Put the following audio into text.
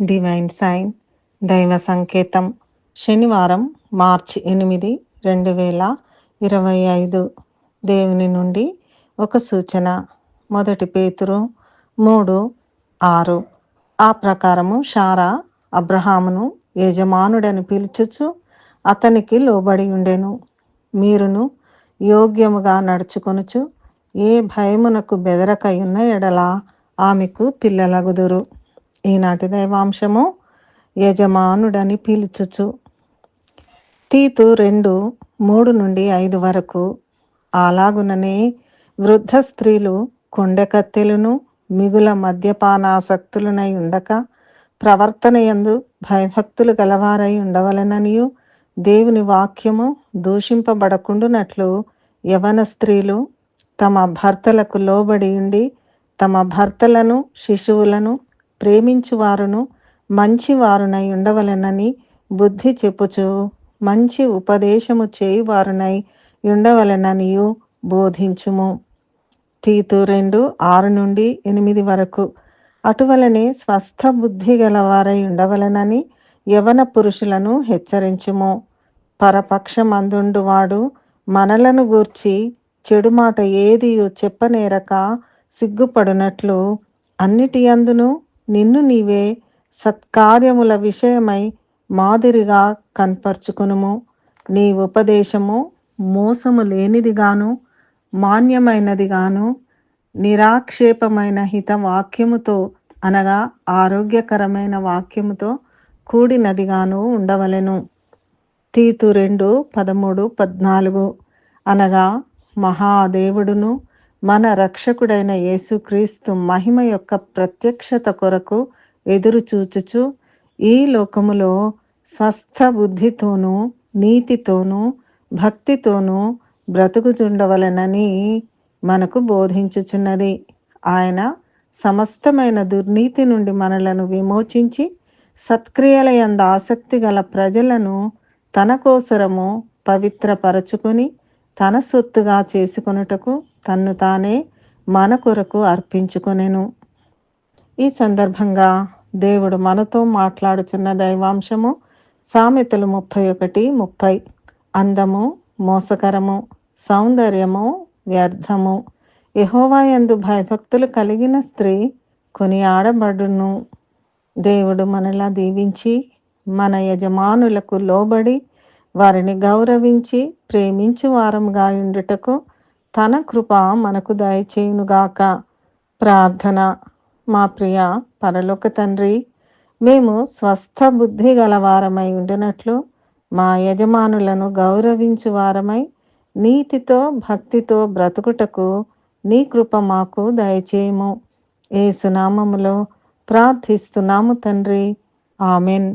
Divine sign దైవ సంకేతం శనివారం మార్చి ఎనిమిది రెండు వేల ఇరవై ఐదు. దేవుని నుండి ఒక సూచన. మొదటి పేతురు మూడు ఆరు. ఆ ప్రకారము షారా అబ్రహామును యజమానుడని పిలుచుచు అతనికి లోబడి ఉండెను. మీరును యోగ్యముగా నడుచుకొనుచు ఏ భయమునకు బెదరకయున్న ఎడల ఆమెకు పిల్లలగుదురు. ఈనాటి దైవాంశము యజమానుడని పిలుచుచు. తీతు రెండు మూడు నుండి ఐదు వరకు అలాగుననే వృద్ధ స్త్రీలు కొండకత్తెలను మిగుల మద్యపానాసక్తులనై ఉండక ప్రవర్తన యందు భయభక్తులు గలవారై ఉండవలననియు దేవుని వాక్యము దూషింపబడకుండునట్లు యవన స్త్రీలు తమ భర్తలకు లోబడి ఉండి తమ భర్తలను శిశువులను ప్రేమించువారును మంచివారునై ఉండవలెనని బుద్ధి చెప్పుచు మంచి ఉపదేశము చేయువారునై ఉండవలెననియు బోధించుము. తీతు రెండు ఆరు నుండి ఎనిమిది వరకు. అటువలనే స్వస్థ బుద్ధి గలవారై ఉండవలనని యవన పురుషులను హెచ్చరించుము. పరపక్షమందుండువాడు మనలను గూర్చి చెడు మాట ఏదియు చెప్పనేరక సిగ్గుపడునట్లు అన్నిటి అందును నిన్ను నీవే సత్కార్యముల విషయమై మాదిరిగా కనపరుచుకునుము. నీ ఉపదేశము మోసము లేనిదిగాను మాన్యమైనదిగాను నిరాక్షేపమైన హిత వాక్యముతో అనగా ఆరోగ్యకరమైన వాక్యముతో కూడినదిగాను ఉండవలెను. తీతు రెండు పదమూడు పద్నాలుగు అనగా మహాదేవుడును మన రక్షకుడైన యేసుక్రీస్తు మహిమ యొక్క ప్రత్యక్షత కొరకు ఎదురు చూచుచు ఈ లోకములో స్వస్థ బుద్ధితోనూ నీతితోనూ భక్తితోనూ బ్రతుకుచుండవలనని మనకు బోధించుచున్నది. ఆయన సమస్తమైన దుర్నీతి నుండి మనలను విమోచించి సత్క్రియల యంద ఆసక్తి గల ప్రజలను తన కోసరము పవిత్రపరచుకొని తన సొత్తుగా చేసుకొనుటకు తన్ను తానే మన కొరకు అర్పించుకొనెను. ఈ సందర్భంగా దేవుడు మనతో మాట్లాడుచున్న దైవాంశము సామెతలు ముప్పై ఒకటి ముప్పై. అందము మోసకరము సౌందర్యము వ్యర్థము. యహోవాయందు భయభక్తులు కలిగిన స్త్రీ కొని ఆడబడును దేవుడు మనలా దీవించి మన యజమానులకు లోబడి వారిని గౌరవించి ప్రేమించు వారంగా ఉండుటకు తన కృప మనకు దయచేయునుగాక. ప్రార్థన. మా ప్రియ పరలోక తండ్రి మేము స్వస్థ బుద్ధి గలవారమై ఉండినట్లు మా యజమానులను గౌరవించు వారమై నీతితో భక్తితో బ్రతుకుటకు నీ కృప మాకు దయచేయము. ఏ సునామములో ప్రార్థిస్తున్నాము తండ్రి. ఆమెన్.